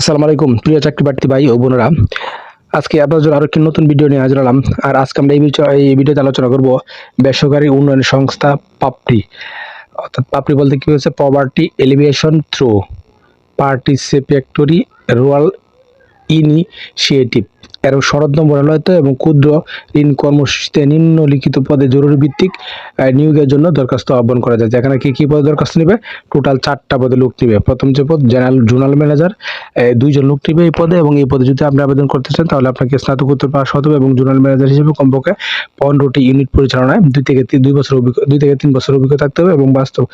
আসসালামু আলাইকুম, প্রিয় চাকরি প্রার্থী ভাই ও বোনেরা। আজকে আপনার জন্য আরও একটি নতুন ভিডিও নিয়ে হাজির হলাম। আর আজকে আমরা এই এই ভিডিওতে আলোচনা করব বেসরকারি উন্নয়ন সংস্থা পাপড়ি। অর্থাৎ পাপড়ি বলতে কী হচ্ছে? Poverty alleviation through participatory rural initiative এর শরৎ নম্বর হয়তো এবং ক্ষুদ্র ঋণ কর্মসূচিতে নিম্নলিখিত পদে জরুরি ভিত্তিক নিয়োগের জন্য দরখাস্ত আহ্বান করা যায় যেখানে কি কি পদে দরখাস্ত নেবে? টোটাল চারটা পদে লোক নেবে। প্রথম যে পদ, জেনারেল, জোনাল ম্যানেজার দুইজন লোক নেবে এই পদে এবং এই পদে যদি আপনি আবেদন করতে চান, তাহলে আপনাকে স্নাতকোত্তর পাস হতে হবে এবং জোনাল ম্যানেজার হিসেবে কমপক্ষে পনেরোটি ইউনিট পরিচালনায় দুই থেকে তিন, দুই বছর অভিজ্ঞ, দুই থেকে তিন বছর অভিজ্ঞতা থাকতে হবে এবং বাস্তব,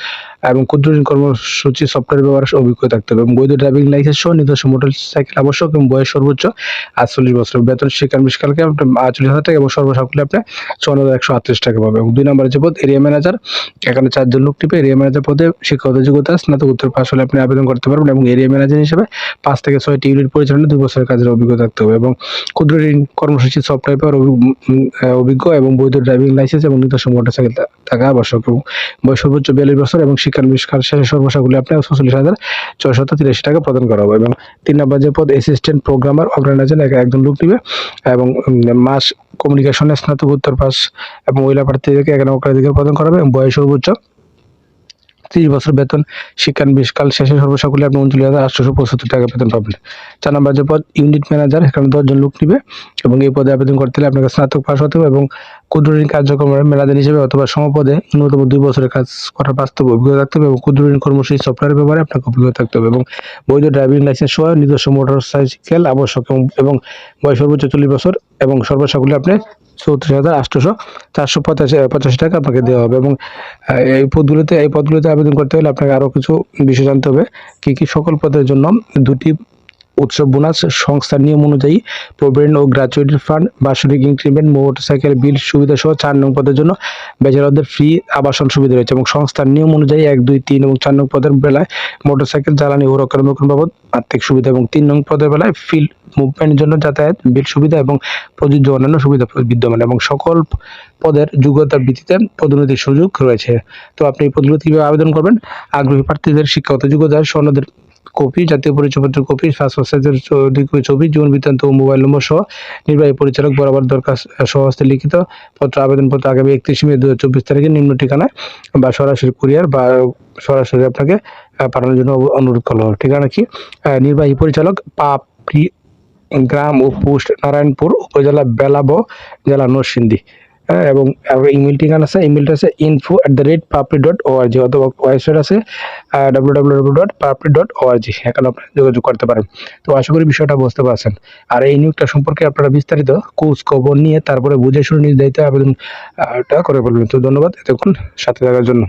এবং ক্ষুদ্র ঋণ কর্মসূচি, সফটওয়্যার ব্যবহারের অভিজ্ঞতা থাকতে হবে এবং বৈধ ড্রাইভিং লাইসেন্স সহ নিজস্ব মোটর সাইকেল আবশ্যক এবং বয়স সর্বোচ্চ আটচল্লিশ বছর বেতন শিক্ষা বিশকালকে আপনার আটচল্লিশ হাজার টাকা এবং সর্বসাকুল্যে আপনি চুয়ান্ন হাজার একশো আটত্রিশ টাকা পাবে এবং দুই নম্বরের যে পদ এরিয়া ম্যানেজার এখানে চারজন লোক টিপে এরিয়া ম্যানেজার পদে শিক্ষাগত যোগ্যতা স্নাতকোত্তর পাশ হলে আপনি আবেদন করতে পারবেন এবং এরিয়া ম্যানেজার হিসেবে পাঁচ থেকে ছয়টি ইউনিট পরিচালনা দুই বছরের কাজের অভিজ্ঞতা থাকতে হবে। এবং ক্ষুদ্র ঋণ কর্মসূচি সফটওয়্যার অভিজ্ঞ এবং বৈধ ড্রাইভিং লাইসেন্স এবং নিজস্ব মোটর আবশ্যক এবং বয়স সর্বোচ্চ বিয়াল্লিশ বছর এবং শিক্ষা বিষ্কার শেষে সর্বসাগুলি আপনার ছচল্লিশ হাজার ছয়শত তিরাশি টাকা প্রদান করা হবে এবং তিন নম্বর যে পদ অ্যাসিস্ট্যান্ট প্রোগ্রামার অর্গানাইজেশন একজন লোক নিবে এবং মাস কমিউনিকেশনে স্নাতকোত্তর পাস এবং মহিলা প্রার্থীদেরকে এখানে অগ্রাধিকার প্রদান করা হবে এবং বয়স সর্বোচ্চ ত্রিশ বছর বেতন শিক্ষান বিশকাল শেষে সর্বসাকুল্যে আপনি উনচল্লিশ হাজার আটশোশো পঁচাত্তর টাকা বেতন পাবেন। চার নম্বর যে পদ ইউনিট ম্যানেজার এখানে দশজন লোক নিবে এবং এই পদে আবেদন করতে হলে আপনাকে স্নাতক পাশ হতে হবে এবং ক্ষুদ্র ঋণ কার্যক্রমের মেলাদান হিসেবে অথবা সমপদে ন্যূনতম দুই বছরের কাজ করার বাস্তব অভিজ্ঞতা থাকতে হবে এবং ক্ষুদ্র ঋণ কর্মসূচি সফটওয়্যার ব্যবহারে আপনাকে অভিজ্ঞতা থাকতে হবে এবং বৈধ ড্রাইভিং লাইসেন্স সহ নিজস্ব মোটর সাইকেল আবশ্যক এবং- বয়স সর্বোচ্চ চল্লিশ বছর এবং সর্বসাকুল্যে আপনি চৌত্রিশ হাজার আটশোশো চারশো পঁচাশি পঁচাশি টাকা আপনাকে দেওয়া হবে এবং এই পদগুলোতে এই পদগুলোতে আবেদন করতে হলে আপনাকে আরও কিছু বিষয় জানতে হবে। কী কী সকল পদের জন্য দুটি উৎসব বোনাস, সংস্থার নিয়ম অনুযায়ী প্রভিডেন্ট ও গ্র্যাচুইটি ফান্ড, বার্ষিক ইনক্রিমেন্ট, মোটরসাইকেল, বিল, সুবিধা সহ চার নং পদের জন্য বেচারাদের ফ্রি আবাসন সুবিধা রয়েছে এবং সংস্থার নিয়ম অনুযায়ী এক, দুই, তিন এবং চার নং পদের বেলায় মোটরসাইকেল, জ্বালানি ও রক্ষণাবেক্ষণ বাবদ আর্থিক সুবিধা এবং তিন নং পদের বেলায় ফিল্ড মুভমেন্টের জন্য যাতায়াত, বিল সুবিধা এবং প্রযোজ্য অন্যান্য সুবিধা বিদ্যমান এবং সকল পদের যোগ্যতার ভিত্তিতে পদোন্নতির সুযোগ রয়েছে। তো আপনি পদগুলোতে কীভাবে আবেদন করবেন? আগ্রহী প্রার্থীদের শিক্ষাগত যোগ্যতা সনদের কপি, জাতীয় পরিচয়পত্রের কপি পাসপোর্ট ছবি, জীবন বৃত্তান্ত ও মোবাইল নম্বর সহ নির্বাহী পরিচালক বরাবর দরখাস্ত সহস্তে লিখিত পত্র, আবেদনপত্র আগামী একত্রিশ মে দু হাজার চব্বিশ তারিখে নিম্ন ঠিকানায় বা সরাসরি কুরিয়ার বা সরাসরি আপনাকে পাঠানোর জন্য অনুরোধ করা হলো ঠিকানা কি? নির্বাহী পরিচালক পাপড়ি গ্রাম ও পোস্ট নারায়ণপুর উপজেলা বেলাব, জেলা নরসিংদী। এবং ইমেল ঠিকানা আছে ইমেলটা আছে info at the rate Papri dot O R G অথবা ওয়েবসাইট আছে W W W dot Papri dot O R G এখানে আপনি যোগাযোগ করতে পারেন। তো আশা করি বিষয়টা বুঝতে পারছেন। আর এই নিয়োগটা সম্পর্কে আপনারা বিস্তারিত কোচ খবর নিয়ে তারপরে বুঝে শুনে নিজ দায়িত্বে আবেদনটা করে ফেলবেন। তো ধন্যবাদ, এতক্ষণ সাথে থাকার জন্য।